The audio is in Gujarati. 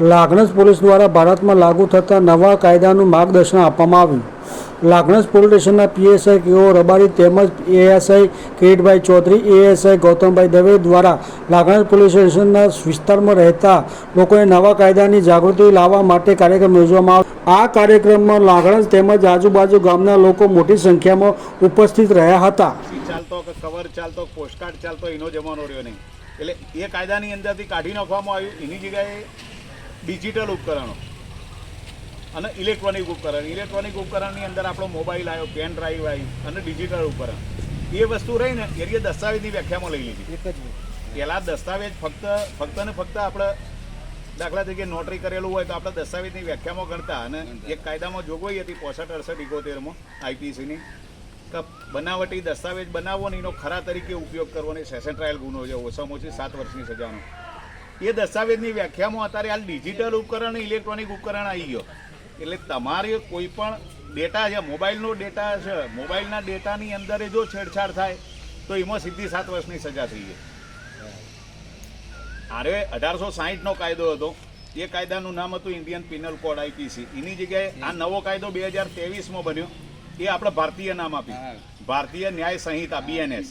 લાગણસ પોલીસ દ્વારા ભારતમાં લાગુ થતા નવા કાયદાનું માર્ગદર્શન આપવામાં આવ્યું. લાગણસ પોલીસ સ્ટેશનના પીએસઆઈ કેઓ રબારી તેમજ એએસઆઈ કિરીટભાઈ ચૌધરી, એએસઆઈ ગૌતમભાઈ દવે દ્વારા લાગણસ પોલીસ સ્ટેશનના વિસ્તારમાં રહેતા લોકોએ નવા કાયદાની જાગૃતિ લાવવા માટે કાર્યક્રમ યોજવામાં આવ્યો. આ કાર્યક્રમમાં લાગણસ તેમજ આજુબાજુ ગામના લોકો મોટી સંખ્યામાં ઉપસ્થિત રહ્યા હતા. ચાલતો કવર ચાલતો પોસ્ટકાર્ડ ચાલતો, એનો જમાનો રહ્યો નહીં. એટલે એ કાયદાની અંદરથી કાઢી નાખવામાં આવ્યું. એની જગ્યાએ ડિજિટલ ઉપકરણો અને ઇલેક્ટ્રોનિક ઉપકરણ. ઇલેક્ટ્રોનિક ઉપકરણની અંદર આપણો મોબાઈલ આવ્યો પેન ડ્રાઈવ આવી અને ડિજિટલ ઉપકરણ. એ વસ્તુ રહી ને એ દસ્તાવેજની વ્યાખ્યામાં લઈ લીધી. જ પહેલાં દસ્તાવેજ ફક્ત ફક્ત ને ફક્ત આપણે દાખલા તરીકે નોટરી કરેલું હોય તો આપણે દસ્તાવેજની વ્યાખ્યામાં ગણતા અને એક કાયદામાં જોગવાઈ હતી પોસઠ અડસઠ ઇકોતેરમાં આઈપીસીની કે બનાવટી દસ્તાવેજ બનાવવો ને એનો ખરા તરીકે ઉપયોગ કરવો ને સેશન ટ્રાયલ ગુનો છે ઓછામાં ઓછી સાત વર્ષની સજાનો. એ દસ્તાવેજની વ્યાખ્યામાં અત્યારે આ ડિજિટલ ઉપકરણ ઇલેક્ટ્રોનિક ઉપકરણ આવી ગયો. એટલે તમારે કોઈ પણ ડેટા છે મોબાઈલનો ડેટા છે મોબાઈલના ડેટાની અંદર જો છેડછાડ થાય તો એમાં સીધી સાત વર્ષની સજા થઈ ગઈ. અરે અઢારસો સાહીઠનો કાયદો હતો. એ કાયદાનું નામ હતું ઇન્ડિયન પિનલ કોડ આઈપીસી એની જગ્યાએ આ નવો કાયદો બે હજાર તેવીસમાં બન્યો. એ આપણે ભારતીય નામ આપ્યું. ભારતીય ન્યાય સંહિતા બીએનએસ